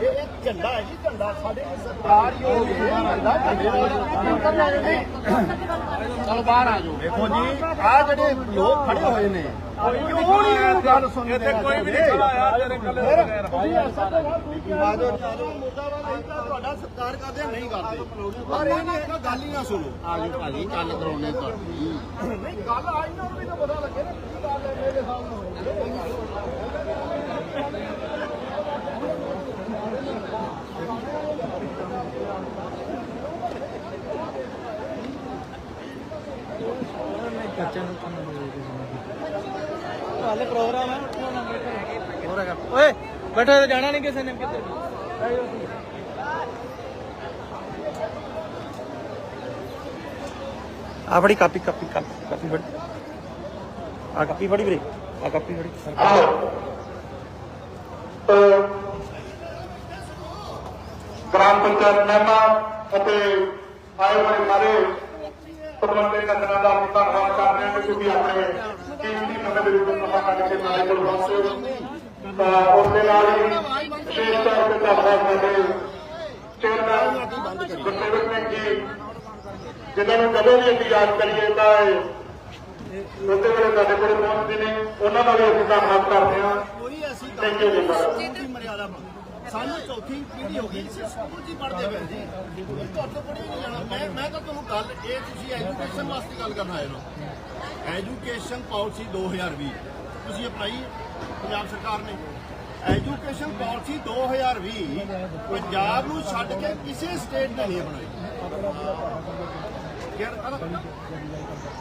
ਇਹ ਇਹ ਝੰਡਾ ਹੈ ਜੀ ਝੰਡਾ ਸਾਡੇ ਸਰਕਾਰ ਗਈ ਝੰਡਾ ਝੰਡੇ ਚਲੋ ਬਾਹਰ ਆ ਜਾਓ। ਦੇਖੋ ਜੀ ਆ ਜਿਹੜੇ ਲੋਕ ਖੜੇ ਹੋਏ ਨੇ ਕੋਈ ਨਹੀਂ ਗੱਲ ਸੁਣਦੇ ਇੱਥੇ ਕੋਈ ਵੀ ਨਹੀਂ ਯਾਰ ਤੇਰੇ ਕੱਲੇ ਤੁਸੀਂ ਐਸਾ ਤਾਂ ਆ ਜਾਓ ਮੁਰਦਾਬਾਦ ਨਹੀਂ ਤਾਂ ਤੁਹਾਡਾ ਸਤਿਕਾਰ ਕਰਦੇ ਨਹੀਂ ਕਰਦੇ। ਪਰ ਇਹ ਨਹੀਂ ਹੈਗਾ ਗੱਲ ਹੀ ਨਾ ਸੁਣੋ। ਆ ਜਾਓ ਭਾਜੀ ਗੱਲ ਕਰਾਉਣੇ ਤੁਹਾਡੀ। ਨਹੀਂ ਗੱਲ ਆਈ ਨਾ ਵੀ ਤਾਂ ਪਤਾ ਲੱਗੇ ਨਾ ਕੀ ਗੱਲ ਹੈ ਮੇਰੇ ਸਾਹਮਣੇ। ਹਾਲੇ ਪ੍ਰੋਗਰਾਮ ਹੈ ਹੋਰ ਹੈਗਾ। ਓਏ ਬੈਠੋ ਤੇ ਜਾਣਾ ਨਹੀਂ ਕਿਸੇ ਨੇ ਕਿੱਧਰ। ਆ ਫੜੀ ਕਾਪੀ ਕਾਪੀ ਕਾਪੀ ਫੜੀ। ਆ ਕਾਪੀ ਫੜੀ ਵੀਰੇ। ਆ ਕਾਪੀ ਫੜੀ। ਗ੍ਰਾਮ ਪੰਚਾਇਤ ਮਹਿਮਾ ਅਤੇ ਆਏ ਹੋਏ ਸਾਰੇ ਪਰਮੰਡੇ ਕੰਦਰਾਂ ਦਾ ਅਸੀਂ ਧੰਨਵਾਦ ਕਰਦੇ ਹਾਂ ਕਿ ਤੁਸੀਂ ਆਪਣੇ ਕੀਮਤੀ ਸਮੇਂ ਦੇ ਵਿੱਚ ਸਮਾਂ ਕੱਢ ਕੇ ਸਾਡੇ ਕੋਲ ਪਹੁੰਚੇ ਤਾਂ ਉਸ ਦੇ ਨਾਲ ਹੀ ਵਿਸ਼ੇਸ਼ ਤੌਰ ਤੇ ਧੰਨਵਾਦ ਸਾਡੇ ਚੇਅਰਮੈਨ ਗੁਰਸੇਵਕ ਸਿੰਘ ਜੀ ਜਿਨ੍ਹਾਂ ਨੂੰ ਕਦੇ ਵੀ ਅਸੀਂ ਯਾਦ ਕਰੀਏ ਤਾਂ ਉਸੇ ਵੇਲੇ ਸਾਡੇ ਕੋਲ ਪਹੁੰਚਦੇ ਨੇ। ਉਹਨਾਂ ਦਾ ਵੀ ਅਸੀਂ ਧੰਨਵਾਦ ਕਰਦੇ ਹਾਂ। Thank you ਜੀ, ਦੀ ਸਾਨੂੰ ਚੌਥੀ ਪੀੜ੍ਹੀ ਹੋ ਗਈ ਸੀ ਸਕੂਲ ਜੀ ਪੜ੍ਹਦੇ ਪਏ ਜੀ ਇਹ ਤੁਹਾਡੇ ਪੜ੍ਹੇ ਨਹੀਂ ਜਾਣਾ। ਮੈਂ ਮੈਂ ਤਾਂ ਤੁਹਾਨੂੰ ਗੱਲ ਇਹ ਤੁਸੀਂ ਐਜੂਕੇਸ਼ਨ ਵਾਸਤੇ ਗੱਲ ਕਰਨ ਆਏ ਹੋ। ਐਜੂਕੇਸ਼ਨ ਪਾਲਿਸੀ 2020 ਤੁਸੀਂ ਅਪਣਾਈ ਪੰਜਾਬ ਸਰਕਾਰ ਨੇ? ਐਜੂਕੇਸ਼ਨ ਪਾਲਿਸੀ 2020 ਪੰਜਾਬ ਨੂੰ ਛੱਡ ਕੇ ਕਿਸੇ ਸਟੇਟ ਨੇ ਨਹੀਂ ਬਣਾਈ ਯਾਰ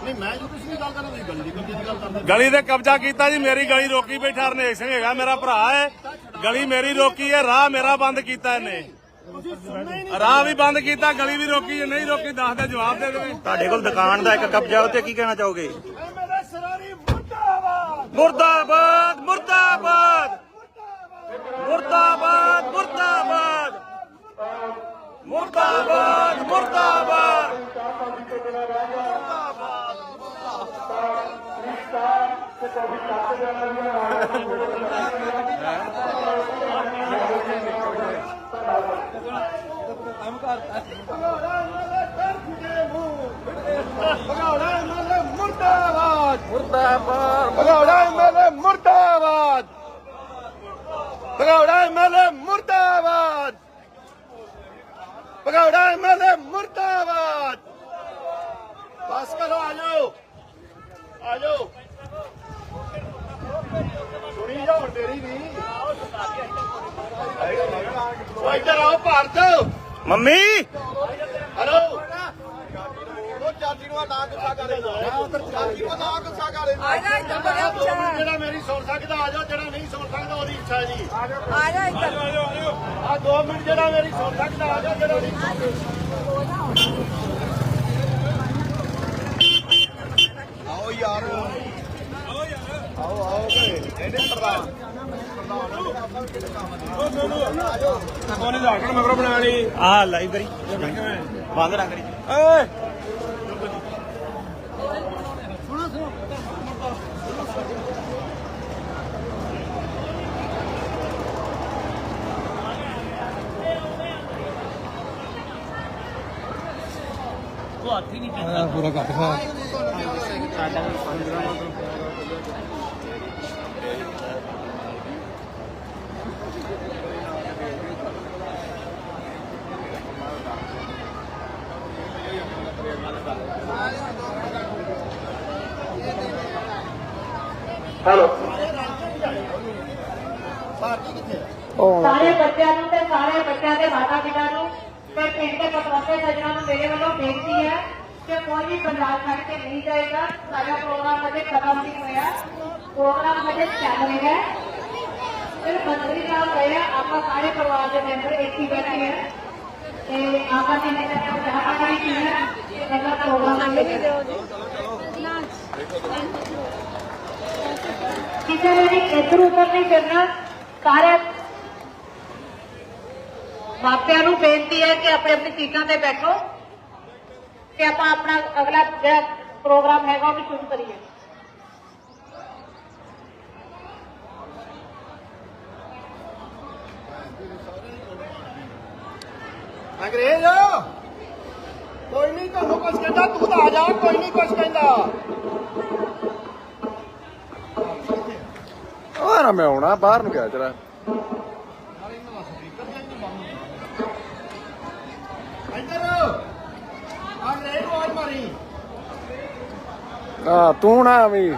ਨਹੀਂ ਮੈਂ ਐਜੂਕੇਸ਼ਨ ਦੀ ਗੱਲ ਕਰ ਰਿਹਾ ਤੁਸੀਂ ਗਲੀ ਦੀ ਗਲੀ ਦੀ ਗੱਲ ਕਰਦੇ ਗਲੀ ਤੇ ਕਬਜ਼ਾ ਕੀਤਾ ਜੀ ਮੇਰੀ ਗਲੀ ਰੋਕੀ ਬੈਠਾ ਹਰਨੇਕ ਸਿੰਘ ਹੈਗਾ ਮੇਰਾ ਭਰਾ ਹੈ। ਗਲੀ ਮੇਰੀ ਰੋਕੀ ਹੈ ਰਾਹ ਮੇਰਾ ਬੰਦ ਕੀਤਾ ਇਹਨੇ। ਤੁਸੀਂ ਸੁਣਨਾ ਹੀ ਨਹੀਂ ਰਾਹ ਵੀ ਬੰਦ ਕੀਤਾ ਗਲੀ ਵੀ ਰੋਕੀ ਜੇ ਨਹੀਂ ਰੋਕੀ ਦੱਸ ਦੇ ਜਵਾਬ ਦੇ ਦੇਵੇ। ਤੁਹਾਡੇ ਕੋਲ ਦੁਕਾਨ ਦਾ ਇੱਕ ਕਬਜ਼ਾ ਉੱਤੇ ਕੀ ਕਹਿਣਾ ਚਾਹੋਗੇ? ਮੁਰਦਾਬਾਦ ਮੁਰਦਾਬਾਦ! ਮੁਰਦਾਬਾਦ ਮੁਰਦਾਬਾਦ! ਮੁਰਦਾਬਾਦ ਮੁਰਦਾਬਾਦ! ਮੁਰਦਾਬਾਦ ਭਗੌੜਾ ਐਮਐਲਏ ਮੁਰਦਾਬਾਦ ਮੁਰਦਾਬਾਦ ਭਗੌੜਾ ਐਮਐਲਏ ਮੁਰਦਾਬਾਦ ਭਗੌੜਾ ਐਮਐਲਏ ਮੁਰਦਾਬਾਦ ਭਗੌੜਾ ਐਮਐਲਏ ਮੁਰਦਾਬਾਦ ਬਸ ਕਰੋ ਆ ਜਾਓ ਆ ਜਾਓ ਸੁਣੀ ਜਾਓ ਤੇਰੀ ਵੀ। ਉਹ ਇੱਧਰ ਆਓ ਭਾਰਤ। ਮੰਮੀ। ਹੈਲੋ। ਉਹ ਚਾਚੀ ਨੂੰ ਨਾ ਗੁੱਸਾ ਕਰੇ ਚਾਚੀ ਨੂੰ ਨਾ ਗੁੱਸਾ ਕਰੇ ਜਾ ਦੋ ਜਿਹੜਾ ਮੇਰੀ ਸੁਣ ਸਕਦਾ ਆ ਜਾਓ ਜਿਹੜਾ ਨਹੀਂ ਸੁਣ ਸਕਦਾ ਉਹਦੀ ਇੱਛਾ ਜੀ। ਆ ਜਾ ਇੱਧਰ। ਆ 2 ਮਿੰਟ ਜਿਹੜਾ ਮੇਰੀ ਸੁਣ ਸਕਦਾ ਆ ਜਾਓ ਜਿਹੜਾ ਨਹੀਂ ਆਓ ਆਓ ਭਈ ਇਹਨੇ ਪ੍ਰਧਾਨ ਆ ਲਾਇਬ੍ਰੇਰੀ ਬੰਦ ਨਾ ਕਰੀ। ਹੈਲੋ ਪਾਰਟੀ ਕਿੱਥੇ ਹੈ ਸਾਰੇ ਬੱਚਿਆਂ ਨੂੰ ਤੇ ਸਾਰੇ ਬੱਚਿਆਂ ਦੇ ਮਾਤਾ ਪਿਤਾ ਨੂੰ ਤੇ ਪਿੰਡ ਦੇ ਪਤਵੰਤੇ ਸੱਜਣਾ ਨੂੰ ਮੇਰੇ ਵੱਲੋਂ ਬੇਨਤੀ ਹੈ ਕਿ ਕੋਈ ਵੀ ਪੰਜਾਬ ਛੱਡ ਕੇ ਨਹੀਂ ਜਾਏਗਾ। ਸਾਡਾ ਪ੍ਰੋਗਰਾਮ ਅਜੇ ਖਤਮ ਨਹੀਂ ਹੋਇਆ। ਪ੍ਰੋਗਰਾਮ ਅਜੇ ਚੱਲ ਰਿਹਾ ਹੈ। ਫਿਰ ਮੰਤਰੀ ਸਾਹਿਬ ਗਏ ਆਪਾਂ ਸਾਰੇ ਪਰਿਵਾਰ ਦੇ ਮੈਂਬਰ ਇੱਕ ਹੀ ਬੈਠੇ ਹੈ ਤੇ ਆਪਾਂ ਨੇ ਇਹਨਾਂ ਦਾ ਚਾਹ ਪਾਣੀ ਪੀਣਾ ਤੇ ਅਗਲਾ ਪ੍ਰੋਗਰਾਮ ਦੇ ਕਿਸੇ ਨੇ ਵੀ ਇੱਧਰ ਉੱਧਰ ਨਹੀਂ ਫਿਰਨਾ ਸਾਰੇ ਮਾਪਿਆਂ ਨੂੰ ਬੇਨਤੀ ਹੈ ਕਿ ਆਪਣੇ ਆਪਣੀ ਸੀਟਾਂ ਤੇ ਬੈਠੋ ਤੇ ਆਪਾਂ ਆਪਣਾ ਅਗਲਾ ਜਿਹੜਾ ਪ੍ਰੋਗਰਾਮ ਹੈਗਾ ਉਹਨੂੰ ਸ਼ੁਰੂ ਕਰੀਏ। ਅੰਗਰੇਜ਼ ਕੋਈ ਨਹੀਂ ਤੁਹਾਨੂੰ ਕੁਝ ਕਹਿੰਦਾ ਤੂੰ ਤਾਂ ਆ ਜਾ ਕੋਈ ਨਹੀਂ ਕੁਝ ਕਹਿੰਦਾ। ਆ ਨਾ ਮੈਂ ਆਉਣਾ ਬਾਹਰ ਨੂੰ ਗਿਆ ਮਾਰੀ। ਆ ਤੂੰ ਨਾ ਵੀ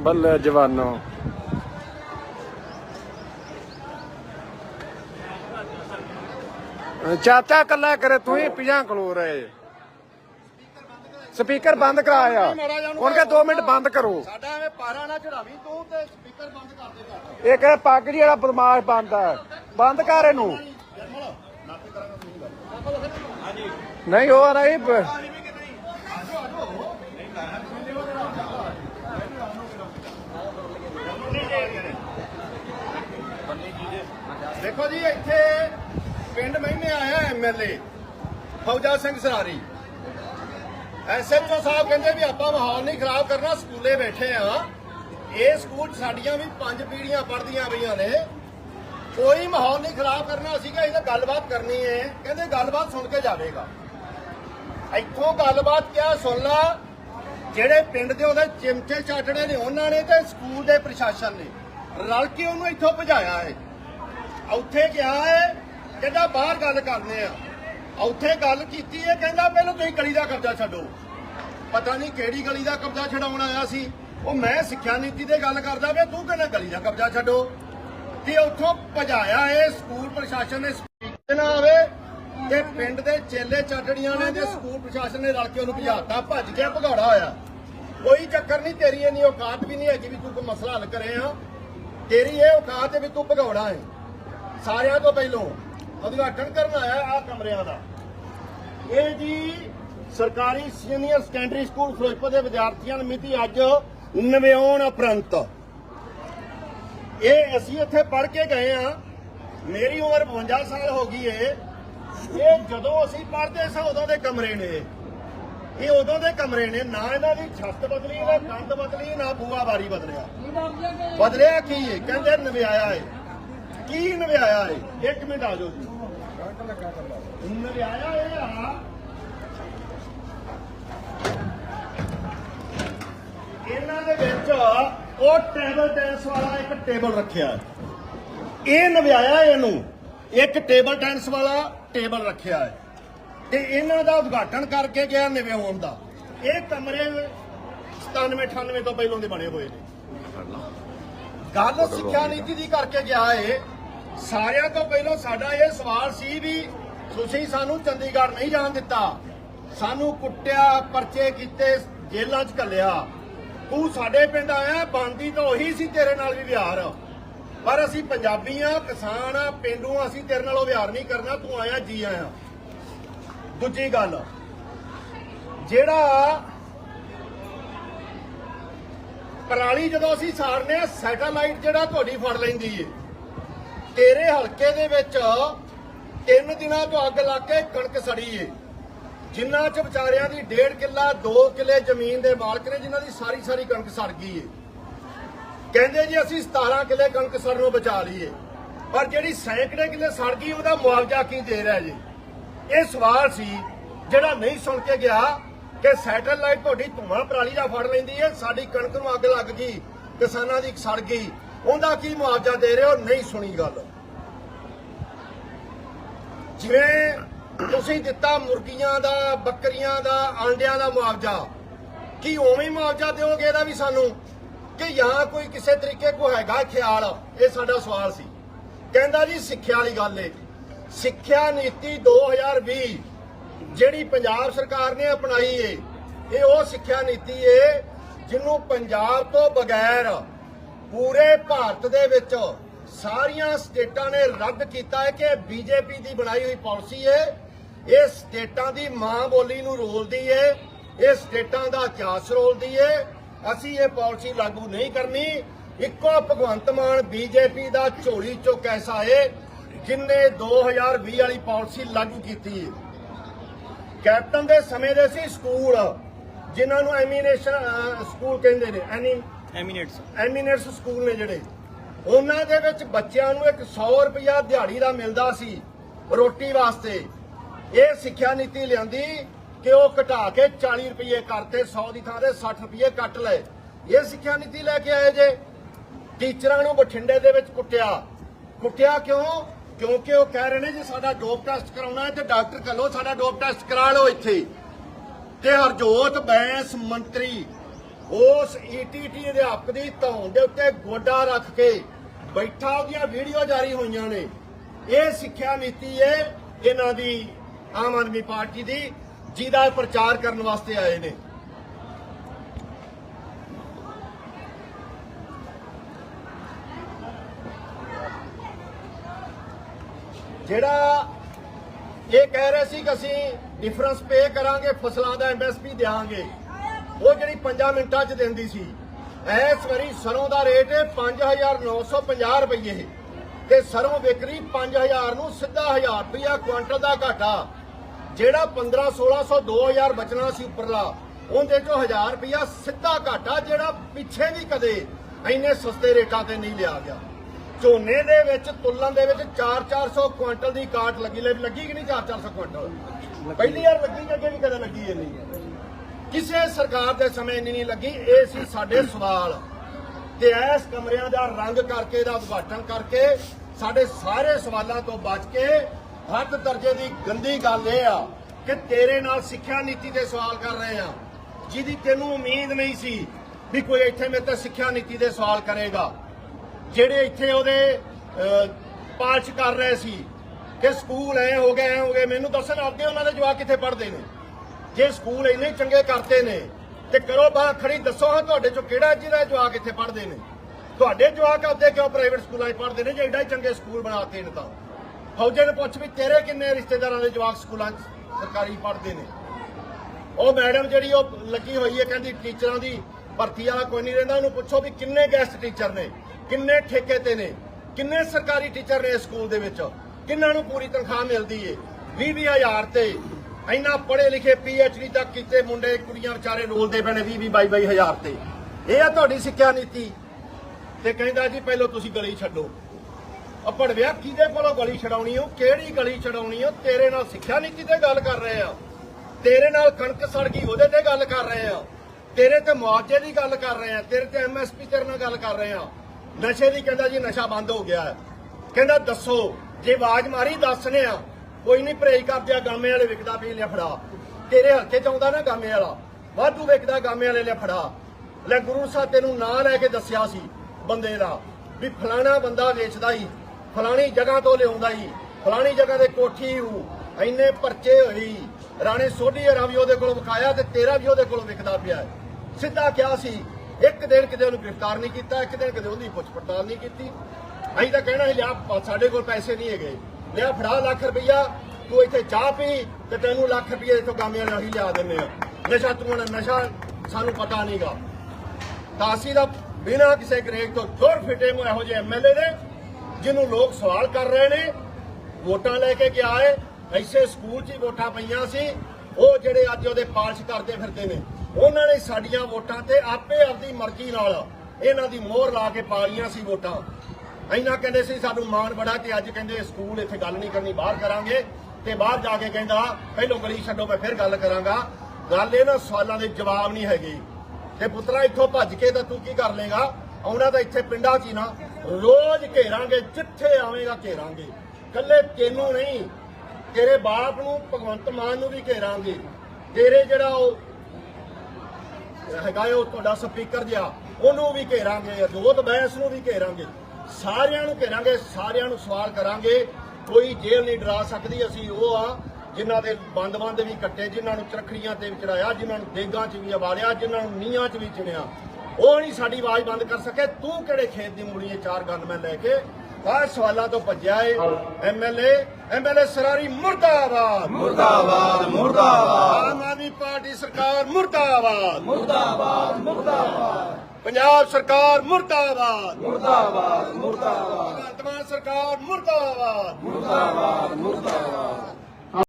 ਬੱਲੇ ਜਵਾਨੋ। ਚਾਚਾ ਕੱਲਾ ਕਰੇ ਤੂੰ ਹੀ ਪਿਆ ਖਲੋ ਰਹੇ। ਸਪੀਕਰ ਬੰਦ ਕਰਾਇਆ। ਹੁਣ ਕੇ 2 ਮਿੰਟ ਬੰਦ ਕਰੋ। ਸਾਡਾ ਐਵੇਂ ਪਾਰਾ ਨਾ ਚੜਾਵੀ ਤੂੰ ਤੇ ਸਪੀਕਰ ਬੰਦ ਕਰ ਦੇ ਇਹ ਕਹੇ ਪੱਗ ਜਿਹੜਾ ਬਦਮਾਸ਼ ਬੰਦ ਹੈ। ਬੰਦ ਕਰ ਇਹਨੂੰ। ਨਹੀਂ ਉਹ ਨਹੀਂ ਬ- ਦੇਖੋ ਜੀ ਇੱਥੇ ਪਿੰਡ ਆਇਆ ਐਮਐਲਏ ਫੌਜਾ ਸਿੰਘ ਸਰਾਰੀ। ਐਸਐਚਓ ਸਾਹਿਬ ਕਹਿੰਦੇ ਵੀ ਆਪਾਂ ਮਾਹੌਲ ਨਹੀਂ ਖਰਾਬ ਕਰਨਾ, ਸਕੂਲੇ ਬੈਠੇ ਆ। ਇਹ ਸਕੂਲ ਸਾਡੀਆਂ ਵੀ ਪੰਜ ਪੀੜ੍ਹੀਆਂ ਪੜ੍ਹਦੀਆਂ ਪਈਆਂ ਨੇ। ਕੋਈ ਮਾਹੌਲ ਨਹੀਂ ਖਰਾਬ ਕਰਨਾ ਸੀਗਾ ਇਹਦਾ ਗੱਲਬਾਤ ਕਰਨੀ ਹੈ। ਕਹਿੰਦੇ ਗੱਲਬਾਤ ਸੁਣ ਕੇ ਜਾਵੇਗਾ। ਇੱਥੋਂ ਗੱਲਬਾਤ ਕਿਆ ਸੁਣ ਲਾ, ਜਿਹੜੇ ਪਿੰਡ ਦੇ ਉਹਦੇ ਚਿਮਚੇ ਚਾਟੜੇ ਨੇ, ਉਹਨਾਂ ਨੇ ਤੇ ਸਕੂਲ ਦੇ ਪ੍ਰਸ਼ਾਸਨ ਨੇ ਰਲ ਕੇ ਉਹਨੂੰ ਇੱਥੋਂ ਭਜਾਇਆ ਹੈ। ਉੱਥੇ ਗਿਆ ਹੈ ਕਹਿੰਦਾ ਬਾਹਰ ਗੱਲ ਕਰਨੇ ਆ। ਉੱਥੇ ਗੱਲ ਕੀਤੀ ਹੈ ਕਹਿੰਦਾ ਪਹਿਲਾਂ ਤੁਸੀਂ ਗਲੀ ਦਾ ਕਬਜ਼ਾ ਛੱਡੋ। ਪਤਾ ਨਹੀਂ ਕਿਹੜੀ ਗਲੀ ਦਾ ਕਬਜ਼ਾ ਛਡਾਉਣ ਆਇਆ ਸੀ। ਉਹ ਮੈਂ ਸਿੱਖਿਆ ਨੀਤੀ ਤੇ ਗੱਲ ਕਰਦਾ ਵੇ ਤੂੰ ਕਹਿੰਦਾ ਗਲੀ ਦਾ ਕਬਜ਼ਾ ਛੱਡੋ। ਤੇ ਉੱਥੋਂ ਭਜਾਇਆ ਇਹ ਸਕੂਲ ਪ੍ਰਸ਼ਾਸਨ ਨੇ। ਸਪੀਕਰ ਨਾ ਆਵੇ ਤੇ ਪਿੰਡ ਦੇ ਚੇਲੇ ਚਾਟੜੀਆਂ ਨੇ ਤੇ ਸਕੂਲ ਪ੍ਰਸ਼ਾਸਨ ਨੇ ਰਲ ਕੇ ਉਹਨੂੰ ਭਜਾਤਾ ਭੱਜ ਗਿਆ ਭਗੌੜਾ ਹੋਇਆ। ਕੋਈ ਚੱਕਰ ਨਹੀਂ ਤੇਰੀ ਇੰਨੀ ਔਕਾਤ ਵੀ ਨਹੀਂ ਹੈਗੀ ਵੀ ਤੂੰ ਕੋਈ ਮਸਲਾ ਹੱਲ ਕਰੇ ਆ। ਤੇਰੀ ਇਹ ਔਕਾਤ ਹੈ ਵੀ ਤੂੰ ਭਗੌੜਾ ਹੈ। ਸਾਰਿਆਂ ਤੋਂ ਪਹਿਲੋਂ। ਉਦਘਾਟਨ ਕਰਨ ਆਇਆ ਆ ਕਮਰਿਆਂ ਦਾ। ਇਹ ਜੀ ਸਰਕਾਰੀ ਸੀਨੀਅਰ ਸੈਕੰਡਰੀ ਸਕੂਲ ਫਿਰੋਜ਼ਪੁਰ ਦੇ ਵਿਦਿਆਰਥੀਆਂ ਨੂੰ ਮਿਤੀ ਅੱਜ ਨਵਿਆਉਣ ਉਪਰੰਤ। ਇਹ ਅਸੀਂ ਇੱਥੇ ਪੜ੍ਹ ਕੇ ਗਏ ਆ ਮੇਰੀ ਉਮਰ 52 ਸਾਲ ਹੋ ਗਈ ਏ। ਇਹ ਜਦੋਂ ਅਸੀਂ ਪੜ੍ਹਦੇ ਸਾਂ, ਉਦੋਂ ਦੇ ਕਮਰੇ ਨੇ। ਇਹ ਉਦੋਂ ਦੇ ਕਮਰੇ ਨੇ, ਨਾ ਇਹਨਾਂ ਦੀ ਛੱਤ ਬਦਲੀ, ਨਾ ਕੰਧ ਬਦਲੀ, ਨਾ ਬੂਆ ਬਾਰੀ ਬਦਲਿਆ। ਬਦਲਿਆ ਕੀ ਏ? ਕਹਿੰਦੇ ਨਵਿਆਇਆ ਏ। ਕੀ ਨਵਿਆਇਆ ਏ? ਇੱਕ ਮਿੰਟ ਆ ਜਾਓ ਜੀ। ਇਹ ਆ ਇਹਨਾਂ ਦੇ ਵਿੱਚ ਉਹ ਟੇਬਲ ਟੈਨਿਸ ਵਾਲਾ ਇੱਕ ਟੇਬਲ ਰੱਖਿਆ ਹੈ। ਇਹ ਨਵਿਆਇਆ ਇਹਨੂੰ ਇੱਕ ਟੇਬਲ ਟੈਨਿਸ ਵਾਲਾ ਟੇਬਲ ਰੱਖਿਆ ਹੈ ਤੇ ਇਹਨਾਂ ਦਾ ਉਦਘਾਟਨ ਕਰਕੇ ਗਿਆ ਨਵਿਆਉਣ ਦਾ ਇਹ ਕਮਰੇ 97 98 ਤੋਂ ਪਹਿਲਾਂ ਦੇ ਬਣੇ ਹੋਏ ਨੇ ਗੱਲ ਸਿੱਖਿਆ ਨੀਤੀ ਦੀ ਕਰਕੇ ਗਿਆ ਏ ਸਾਰਿਆਂ ਤੋਂ ਪਹਿਲਾਂ ਸਾਡਾ ਇਹ ਸਵਾਲ ਸੀ ਵੀ ਤੁਸੀਂ ਸਾਨੂੰ ਚੰਡੀਗੜ੍ਹ ਨਹੀਂ ਜਾਣ ਦਿੱਤਾ। ਸਾਨੂੰ ਕੁੱਟਿਆ, ਪਰਚੇ ਕੀਤੇ, ਜੇਲ੍ਹਾਂ 'ਚ ਘੱਲਿਆ। ਤੂੰ ਸਾਡੇ ਪਿੰਡ ਆਇਆ ਬੰਦੀ ਤਾਂ ਉਹੀ ਸੀ ਤੇਰੇ ਨਾਲ ਵੀ ਵਿਹਾਰ। ਪਰ ਅਸੀਂ ਪੰਜਾਬੀ ਆ, ਕਿਸਾਨ ਆ, ਪਿੰਡੂ ਅਸੀਂ ਤੇਰੇ ਨਾਲੋਂ ਵਿਹਾਰ ਨਹੀਂ ਕਰਨਾ, ਤੂੰ ਆਇਆ, ਜੀ ਆਇਆ। ਦੂਜੀ ਗੱਲ, ਜਿਹੜਾ ਪਰਾਲੀ ਜਦੋਂ ਅਸੀਂ ਸਾੜਨੇ ਆ, ਸੈਟੇਲਾਈਟ ਜਿਹੜਾ ਤੁਹਾਡੀ ਫੜ ਲੈਂਦੀ ਏ, ਤੇਰੇ ਹਲਕੇ ਦੇ ਵਿੱਚ ਤਿੰਨ ਦਿਨਾਂ ਤੋਂ ਅੱਗ ਲੱਗ ਕੇ ਕਣਕ ਸੜੀ ਏ। ਜਿਨ੍ਹਾਂ ਚ ਵਿਚਾਰਿਆਂ ਦੀ 1.5 ਕਿੱਲਾ 2 ਕਿੱਲੇ ਜ਼ਮੀਨ ਦੇ ਮਾਲਕ ਨੇ ਜਿਨ੍ਹਾਂ ਦੀ ਸਾਰੀ ਸਾਰੀ ਕਣਕ ਸੜ ਗਈ ਏ। ਕਹਿੰਦੇ ਜੀ ਅਸੀਂ 17 ਕਿੱਲੇ ਕਣਕ ਸੜਨੋਂ ਬਚਾ ਲਈਏ। ਪਰ ਜਿਹੜੀ ਸੈਂਕੜੇ ਕਿੱਲੇ ਸੜ ਗਈ, ਉਹਦਾ ਮੁਆਵਜ਼ਾ ਕੀ ਦੇ ਰਿਹਾ ਜੀ? ਇਹ ਸਵਾਲ ਸੀ ਜਿਹੜਾ ਨਹੀਂ ਸੁਣ ਕੇ ਗਿਆ ਕਿ ਸੈਟੇਲਾਈਟ ਤੁਹਾਡੀ ਧੂਆਂ ਪਰਾਲੀ ਦਾ ਫੜ ਲੈਂਦੀ ਹੈ ਸਾਡੀ ਕਣਕ ਨੂੰ ਅੱਗ ਲੱਗ ਗਈ, ਕਿਸਾਨਾਂ ਦੀ ਸੜ ਗਈ। ਉਹਦਾ ਕੀ ਮੁਆਵਜ਼ਾ ਦੇ ਰਹੇ ਹੋ? ਨਹੀਂ ਸੁਣੀ ਗੱਲ। ਜਿਵੇਂ ਤੁਸੀਂ ਦਿੱਤਾ ਮੁਰਗੀਆਂ ਦਾ, ਬੱਕਰੀਆਂ ਦਾ, ਆਂਡਿਆਂ ਦਾ ਮੁਆਵਜ਼ਾ, ਕੀ ਉਵੇਂ ਮੁਆਵਜ਼ਾ ਦਿਓਗੇ ਇਹਦਾ ਵੀ ਸਾਨੂੰ? ਕਿ ਜਾਂ ਕੋਈ ਕਿਸੇ ਤਰੀਕੇ ਕੋ ਹੈਗਾ ਖਿਆਲ? ਇਹ ਸਾਡਾ ਸਵਾਲ ਸੀ। ਕਹਿੰਦਾ ਜੀ, ਸਿੱਖਿਆ ਵਾਲੀ ਗੱਲ ਏ। ਸਿੱਖਿਆ ਨੀਤੀ 2020 ਜਿਹੜੀ ਪੰਜਾਬ ਸਰਕਾਰ ਨੇ ਅਪਣਾਈ ਏ, ਇਹ ਉਹ ਸਿੱਖਿਆ ਨੀਤੀ ਏ, ਜਿਹਨੂੰ ਪੰਜਾਬ ਤੋਂ ਬਗੈਰ ਪੂਰੇ ਭਾਰਤ ਦੇ ਵਿੱਚ ਸਾਰੀਆਂ ਸਟੇਟਾਂ ਨੇ ਰੱਦ ਕੀਤਾ ਹੈ ਕਿ ਬੀਜੇਪੀ ਦੀ ਬਣਾਈ ਹੋਈ ਪਾਲਿਸੀ ਏ ਇਹ ਸਟੇਟਾਂ ਦੀ ਮਾਂ ਬੋਲੀ ਨੂੰ ਰੋਲਦੀ ਏ ਇਹ ਸਟੇਟਾਂ ਦਾ ਇਤਿਹਾਸ ਰੋਲਦੀ ਏ ਅਸੀਂ ਇਹ ਪਾਲਿਸੀ ਲਾਗੂ ਨਹੀਂ ਕਰਨੀ। ਇੱਕੋ ਭਗਵੰਤ ਮਾਨ ਬੀਜੇਪੀ ਦਾ ਝੋਲੀ ਚੁੱਕ ਐਸਾ ਏ ਜਿਨਨੇ 2020 ਵਾਲੀ ਪਾਲਿਸੀ ਲਾਗੂ ਕੀਤੀ ਏ ਕੈਪਟਨ ਦੇ ਸਮੇਂ ਦੇ ਸੀ ਸਕੂਲ ਜਿਨ੍ਹਾਂ ਨੂੰ ਐਮੀਨੇਸ਼ਨ ਸਕੂਲ ਕਹਿੰਦੇ ਨੇ ਐਮੀਨੇਟਸ ਐਮੀਨੇਟਸ ਸਕੂਲ ਨੇ ਜਿਹੜੇ। ਉਹਨਾਂ ਦੇ ਵਿੱਚ ਬੱਚਿਆਂ ਨੂੰ ਇੱਕ 100 ਰੁਪਇਆ ਦਿਹਾੜੀ ਦਾ ਮਿਲਦਾ ਸੀ ਰੋਟੀ ਵਾਸਤੇ। ਇਹ ਸਿੱਖਿਆ ਨੀਤੀ ਲਿਆਂਦੀ ਕਿ ਉਹ ਘਟਾ ਕੇ 40 ਰੁਪਏ ਕਰਤੇ 100 ਦੀ ਥਾਂ ਤੇ 60 ਰੁਪਏ ਕੱਟ ਲਏ। ਇਹ ਸਿੱਖਿਆ ਨੀਤੀ ਲੈ ਕੇ ਆਏ ਜੇ। ਟੀਚਰਾਂ ਨੂੰ ਬਠਿੰਡੇ ਦੇ ਵਿੱਚ ਕੁੱਟਿਆ। ਕੁੱਟਿਆ ਕਿਉਂ? ਕਿਉਂਕਿ ਉਹ ਕਹਿ ਰਹੇ ਨੇ ਜੀ, ਸਾਡਾ ਡੋਪ ਟੈਸਟ ਕਰਾਉਣਾ ਹੈ ਤੇ ਡਾਕਟਰ ਕੱਲੋ ਸਾਡਾ ਡੋਪ ਟੈਸਟ ਕਰਾ ਲਓ ਇੱਥੇ। ਤੇ ਹਰਜੋਤ ਬੈਂਸ ਮੰਤਰੀ, ਉਸ ਈਟੀਟੀ ਅਧਿਆਪਕ ਦੀ ਧੌਣ ਦੇ ਉੱਤੇ ਗੋਡਾ ਰੱਖ ਕੇ ਬੈਠਾ ਉਹਦੀਆਂ ਵੀਡੀਓ ਜਾਰੀ ਹੋਈਆਂ ਨੇ। ਇਹ ਸਿੱਖਿਆ ਨੀਤੀ ਹੈ, ਇਹਨਾਂ ਦੀ ਆਮ ਆਦਮੀ ਪਾਰਟੀ ਦੀ, ਜਿਹਦਾ ਪ੍ਰਚਾਰ ਕਰਨ ਵਾਸਤੇ ਆਏ ਨੇ। ਜਿਹੜਾ ਇਹ ਕਹਿ ਰਹੇ ਸੀ ਕਿ ਅਸੀਂ ਡਿਫਰੈਂਸ ਪੇ ਕਰਾਂਗੇ, ਫਸਲਾਂ ਦਾ ਐਮਐਸਪੀ ਦੇਵਾਂਗੇ ਉਹ ਜਿਹੜੀ 5 ਮਿੰਟਾਂ 'ਚ ਦਿੰਦੀ ਸੀ। ਇਸ ਵਾਰੀ ਸਰੋਂ ਦਾ ਰੇਟ ਹੈ 5950 ਰੁਪਏ ਤੇ ਸਰੋਂ ਵਿਕਰੀ 5000 ਨੂੰ ਸਿੱਧਾ 1000 ਰੁਪਇਆ ਕੁਇੰਟਲ ਦਾ ਘਾਟਾ। ਜਿਹੜਾ 15 1600 2000 ਬਚਣਾ ਸੀ ਉੱਪਰਲਾ, ਉਹਦੇ ਚੋਂ 1000 ਰੁਪਇਆ ਸਿੱਧਾ ਘਾਟਾ ਜਿਹੜਾ ਪਿੱਛੇ ਵੀ ਕਦੇ ਇੰਨੇ ਸਸਤੇ ਰੇਟਾਂ ਤੇ ਨਹੀਂ ਲਿਆ ਗਿਆ। ਝੋਨੇ ਦੇ ਵਿੱਚ ਤੁਲਨ ਦੇ ਵਿੱਚ 4-400 ਕੁਇੰਟਲ ਦੀ ਕਾਟ ਲੱਗੀ ਲੱਗੀ ਕਿ ਨਹੀਂ 4-400 ਕੁਇੰਟਲ ਪਹਿਲੀ ਵਾਰ ਲੱਗੀ ਅੱਗੇ ਵੀ ਕਦੇ ਲੱਗੀ ਨਹੀਂ ਕਿਸੇ ਸਰਕਾਰ ਦੇ ਸਮੇਂ ਇੰਨੀ ਨਹੀਂ ਲੱਗੀ ਇਹ ਸੀ ਸਾਡੇ ਸਵਾਲ। ਤੇ ਇਸ ਕਮਰਿਆਂ ਦਾ ਰੰਗ ਕਰਕੇ ਦਾ ਉਦਘਾਟਨ ਕਰਕੇ ਸਾਡੇ ਸਾਰੇ ਸਵਾਲਾਂ ਤੋਂ ਬਚ ਕੇ ਹੱਦ ਦਰਜੇ ਦੀ ਗੰਦੀ ਗੱਲ ਇਹ ਆ ਕਿ ਤੇਰੇ ਨਾਲ ਸਿੱਖਿਆ ਨੀਤੀ ਦੇ ਸਵਾਲ ਕਰ ਰਹੇ ਆ। ਜਿਹਦੀ ਤੈਨੂੰ ਉਮੀਦ ਨਹੀਂ ਸੀ ਵੀ ਕੋਈ ਇੱਥੇ ਮੇਰੇ ਤੇ ਸਿੱਖਿਆ ਨੀਤੀ ਦੇ ਸਵਾਲ ਕਰੇਗਾ। ਜਿਹੜੇ ਇੱਥੇ ਉਹਦੇ ਅਹ, ਪਾਲਚ ਕਰ ਰਹੇ ਸੀ ਕਿ ਸਕੂਲ ਐ ਹੋ ਗਏ ਐ ਹੋ ਗਏ ਮੈਨੂੰ ਦੱਸਣ ਅੱਗੇ ਉਹਨਾਂ ਦੇ ਜਵਾਕ ਕਿੱਥੇ ਪੜ੍ਹਦੇ ਨੇ? ਜੇ ਸਕੂਲ ਇੰਨੇ ਚੰਗੇ ਕਰਤੇ ਨੇ, ਤੇ ਕਰੋ ਬਾਹ ਖੜੀ, ਦੱਸੋ ਹਾਂ ਤੁਹਾਡੇ ਚੋਂ ਕਿਹੜਾ ਜਿਹਦਾ ਜਵਾਕ ਇੱਥੇ ਪੜ੍ਹਦੇ ਨੇ? ਤੁਹਾਡੇ ਜਵਾਕ ਆਪਦੇ ਕਿਉਂ ਪ੍ਰਾਈਵੇਟ ਸਕੂਲਾਂ 'ਚ ਪੜ੍ਹਦੇ ਨੇ ਜੇ ਏਡਾ ਚੰਗੇ ਸਕੂਲ ਬਣਾਤੇ ਨੇ ਤਾਂ? ਫੌਜੇ ਨੂੰ ਪੁੱਛ ਵੀ ਤੇਰੇ ਕਿੰਨੇ ਰਿਸ਼ਤੇਦਾਰਾਂ ਦੇ ਜਵਾਕ ਸਕੂਲਾਂ 'ਚ ਸਰਕਾਰੀ ਪੜ੍ਹਦੇ ਨੇ? ਉਹ ਮੈਡਮ ਜਿਹੜੀ ਉਹ ਲੱਗੀ ਹੋਈ ਹੈ, ਕਹਿੰਦੀ ਟੀਚਰਾਂ ਦੀ ਭਰਤੀ ਵਾਲਾ ਕੋਈ ਨਹੀਂ ਰਹਿੰਦਾ, ਉਹਨੂੰ ਪੁੱਛੋ ਵੀ ਕਿੰਨੇ ਗੈਸਟ ਟੀਚਰ ਨੇ, ਕਿੰਨੇ ਠੇਕੇ ਤੇ ਨੇ, ਕਿੰਨੇ ਸਰਕਾਰੀ ਟੀਚਰ ਨੇ ਇਸ ਸਕੂਲ ਦੇ ਵਿੱਚ? ਕਿੰਨਾਂ ਨੂੰ ਪੂਰੀ ਤਨਖਾਹ ਮਿਲਦੀ ਏ? 20 ਹਜ਼ਾਰ ਤੇ ਇੰਨਾ ਪੜ੍ਹੇ ਲਿਖੇ ਡੀ ਤੱਕ ਕੀਤੇ ਮੁੰਡੇ ਕੁੜੀਆਂ ਵਿਚਾਰੇ ਰੋਲਦੇ ਪੈਣੇ ਨੇ 20 22 22 ਹਜ਼ਾਰ ਤੇ। ਇਹ ਆ ਤੁਹਾਡੀ ਸਿੱਖਿਆ ਨੀਤੀ। ਤੇ ਕਹਿੰਦਾ ਜੀ, ਪਹਿਲਾਂ ਤੁਸੀਂ ਗਲੀ ਛੱਡੋ। ਅੱਪੜ ਵਿਆਹ ਕਿਹਦੇ ਕੋਲੋਂ ਗਲੀ ਛਡਾਉਣੀ ਉਹ ਕਿਹੜੀ ਗਲੀ ਛਡਾਉਣੀ ਉਹ ਤੇਰੇ ਨਾਲ ਸਿੱਖਿਆ ਨੀਤੀ ਤੇ ਗੱਲ ਕਰ ਰਹੇ ਆ। ਤੇਰੇ ਨਾਲ ਕਣਕ ਸੜ ਗਈ, ਉਹਦੇ ਤੇ ਗੱਲ ਕਰ ਰਹੇ ਆ। ਤੇਰੇ ਤੇ ਮੁਆਵਜ਼ੇ ਦੀ ਗੱਲ ਕਰ ਰਹੇ ਆ। ਤੇਰੇ ਤੇ ਐਮਐਸਪੀ ਤੇਰੇ ਨਾਲ ਗੱਲ ਕਰ ਰਹੇ ਆ। ਨਸ਼ੇ ਦੀ ਕਹਿੰਦਾ ਜੀ, ਨਸ਼ਾ ਬੰਦ ਹੋ ਗਿਆ। ਕਹਿੰਦਾ, ਦੱਸੋ, ਜੇ ਆਵਾਜ਼ ਮਾਰੀ ਦੱਸਨੇ ਆ। ਕੋਈ ਨਹੀਂ ਪਰੇਜ ਕਰਦੇ ਆ, ਗਾਮੇ ਵਾਲੇ ਵਿਕਦਾ ਪੀ ਲਿਆ ਫੜਾ। ਤੇਰੇ ਹੱਥੇ ਚ ਆਉਂਦਾ ਨਾ ਗਾਮੇ ਵਾਲਾ। ਵਾਧੂ ਵਿਕਦਾ ਗਾਮੇ ਵਾਲੇ ਲਿਆ ਫੜਾ। ਲੈ ਗੁਰੂ ਸਾਹਿਬ ਤੈਨੂੰ ਨਾਂ ਲੈ ਕੇ ਦੱਸਿਆ ਸੀ ਬੰਦੇ ਦਾ ਵੀ ਫਲਾਣਾ ਬੰਦਾ ਵੇਚਦਾ ਹੀ ਫਲਾਣੀ ਜਗ੍ਹਾ ਤੋਂ ਲਿਆਉਂਦਾ ਹੀ ਫਲਾਣੀ ਜਗ੍ਹਾ ਦੇ ਕੋਠੀ ਹੂ ਇੰਨੇ ਪਰਚੇ ਹੋਈ ਰਾਣੇ ਸੋਢੀ ਹਰਾ ਵੀ ਉਹਦੇ ਕੋਲ ਵਿਕਾਇਆ ਤੇ ਤੇਰਾ ਵੀ ਉਹਦੇ ਕੋਲ ਵਿਕਦਾ ਪਿਆ। ਸਿੱਧਾ ਕਿਹਾ ਸੀ, ਇੱਕ ਦਿਨ ਕਿਤੇ ਉਹਨੂੰ ਗ੍ਰਿਫਤਾਰ ਨਹੀਂ ਕੀਤਾ, ਇੱਕ ਦਿਨ ਕਿਤੇ ਉਹਦੀ ਪੁੱਛ ਪੜਤਾਲ ਨਹੀਂ ਕੀਤੀ। ਅਸੀਂ ਤਾਂ ਕਹਿਣਾ ਸੀ, ਲਿਆ, ਸਾਡੇ ਕੋਲ ਪੈਸੇ ਨਹੀਂ ਹੈਗੇ। ਲਿਆ, ਫੜਾ ਲੱਖ ਰੁਪਈਆ, ਤੂੰ ਇੱਥੇ ਚਾਹ ਪੀ ਤੇ ਤੈਨੂੰ ਲੱਖ ਰੁਪਈਆ ਇੱਥੋਂ ਗਾਮੇ ਵਾਲੇ ਅਸੀਂ ਲਿਆ ਦਿੰਦੇ ਆ ਨਸ਼ਾ ਤੂੰ ਹੁਣ ਨਸ਼ਾ ਸਾਨੂੰ ਪਤਾ ਨਹੀਂਗਾ। ਤਾਂ ਅਸੀਂ ਦਾ ਬਿਨਾਂ ਕਿਸੇ ਗ੍ਰੇਡ ਤੋਂ ਦੌੜ ਫਿੱਟੇ ਨੂੰ ਇਹੋ ਜਿਹੇ ਐਮਐਲਏ ਨੇ, ਜਿਹਨੂੰ ਲੋਕ ਸਵਾਲ ਕਰ ਰਹੇ ਨੇ। ਵੋਟਾਂ ਲੈ ਕੇ ਗਿਆ ਏ, ਐਸੇ ਸਕੂਲ 'ਚ ਹੀ ਵੋਟਾਂ ਪਈਆਂ ਸੀ। ਉਹ ਜਿਹੜੇ ਅੱਜ ਉਹਦੇ ਪਾਲਸ਼ ਕਰਦੇ ਫਿਰਦੇ ਨੇ। ਉਹਨਾਂ ਨੇ ਸਾਡੀਆਂ ਵੋਟਾਂ ਤੇ ਆਪੇ ਆਪਦੀ ਮਰਜ਼ੀ ਨਾਲ ਇਹਨਾਂ ਦੀ ਮੋਹਰ ਲਾ ਕੇ ਪਾ ਲਈਆਂ ਸੀ ਵੋਟਾਂ। ਇੰਨਾ ਕਹਿੰਦੇ ਸੀ, ਸਾਨੂੰ ਮਾਣ ਬੜਾ ਤੇ ਅੱਜ ਕਹਿੰਦੇ ਸਕੂਲ ਇੱਥੇ ਗੱਲ ਨਹੀਂ ਕਰਨੀ, ਬਾਹਰ ਕਰਾਂਗੇ। ਤੇ ਬਾਹਰ ਜਾ ਕੇ ਕਹਿੰਦਾ, ਪਹਿਲੋਂ ਗਲੀ ਛੱਡੋ, ਮੈਂ ਫਿਰ ਗੱਲ ਕਰਾਂਗਾ। ਗੱਲ ਇਹਨਾਂ ਸਵਾਲਾਂ ਦੇ ਜਵਾਬ ਨਹੀਂ ਹੈਗੇ। ਤੇ ਪੁੱਤਰਾ, ਇੱਥੋਂ ਭੱਜ ਕੇ ਤਾਂ ਤੂੰ ਕੀ ਕਰ ਲੇਗਾ ਆਉਣਾ ਤਾਂ ਇੱਥੇ ਪਿੰਡਾਂ 'ਚ ਹੀ ਨਾ, ਰੋਜ਼ ਘੇਰਾਂਗੇ, ਜਿੱਥੇ ਆਵੇਂਗਾ ਘੇਰਾਂਗੇ। ਕੱਲੇ ਤੈਨੂੰ ਨਹੀਂ, ਤੇਰੇ ਬਾਪ ਨੂੰ, ਭਗਵੰਤ ਮਾਨ ਨੂੰ ਵੀ ਘੇਰਾਂਗੇ। ਤੇਰੇ ਜਿਹੜਾ ਉਹ ਹੈਗਾ ਉਹ ਤੁਹਾਡਾ ਸਪੀਕਰ ਜਿਹਾ, ਉਹਨੂੰ ਵੀ ਘੇਰਾਂਗੇ, ਅਜੋਤ ਬੈਂਸ ਨੂੰ ਵੀ ਘੇਰਾਂਗੇ। ਸਾਰਿਆਂ ਨੂੰ ਘੇਰਾਂਗੇ ਸਾਰਿਆਂ ਨੂੰ ਸਵਾਲ ਕਰਾਂਗੇ। ਕੋਈ ਜੇਲ੍ਹ ਨਹੀਂ ਡਰਾ ਸਕਦੀ ਅਸੀਂ ਉਹ ਆ ਜਿਨ੍ਹਾਂ ਦੇ ਬੰਦ-ਬੰਦ ਵੀ ਕੱਟੇ ਜਿਨ੍ਹਾਂ ਨੂੰ ਚਰਖੜੀਆਂ ਤੇ ਚੜਾਇਆ ਜਿਨ੍ਹਾਂ ਨੂੰ ਦੇਗਾਂ 'ਚ ਵੀ ਵਾੜਿਆ ਜਿਨ੍ਹਾਂ ਨੂੰ ਨੀਹਾਂ 'ਚ ਵੀ ਚਿਣਿਆ। ਉਹ ਨਹੀਂ ਸਾਡੀ ਆਵਾਜ਼ ਬੰਦ ਕਰ ਸਕੇ। ਤੂੰ ਕਿਹੜੇ ਖੇਤ ਦੀ ਮੂੜੀ ਇਹ ਚਾਰ ਗਨਮੈਨ ਲੈ ਕੇ। ਆਹ ਸਵਾਲਾਂ ਤੋਂ ਭੱਜਿਆ ਏ ਐਮਐਲਏ ਐਮਐਲਏ ਸਰਾਰੀ ਮੁਰਦਾਬਾਦ। ਮੁਰਦਾਬਾਦ ਮੁਰਦਾਬਾਦ। ਆਮ ਆਦਮੀ ਪਾਰਟੀ ਸਰਕਾਰ ਮੁਰਦਾਬਾਦ। ਮੁਰਦਾਬਾਦ ਮੁਰਦਾਬਾਦ। ਪੰਜਾਬ ਸਰਕਾਰ ਮੁਰਦਾਬਾਦ। ਮੁਰਦਾਬਾਦ ਮੁਰਦਾਬਾਦ। ਸਰਕਾਰ ਮੁਰਦਾਬਾਦ। ਮੁਰਦਾਬਾਦ ਮੁਰਦਾਬਾਦ।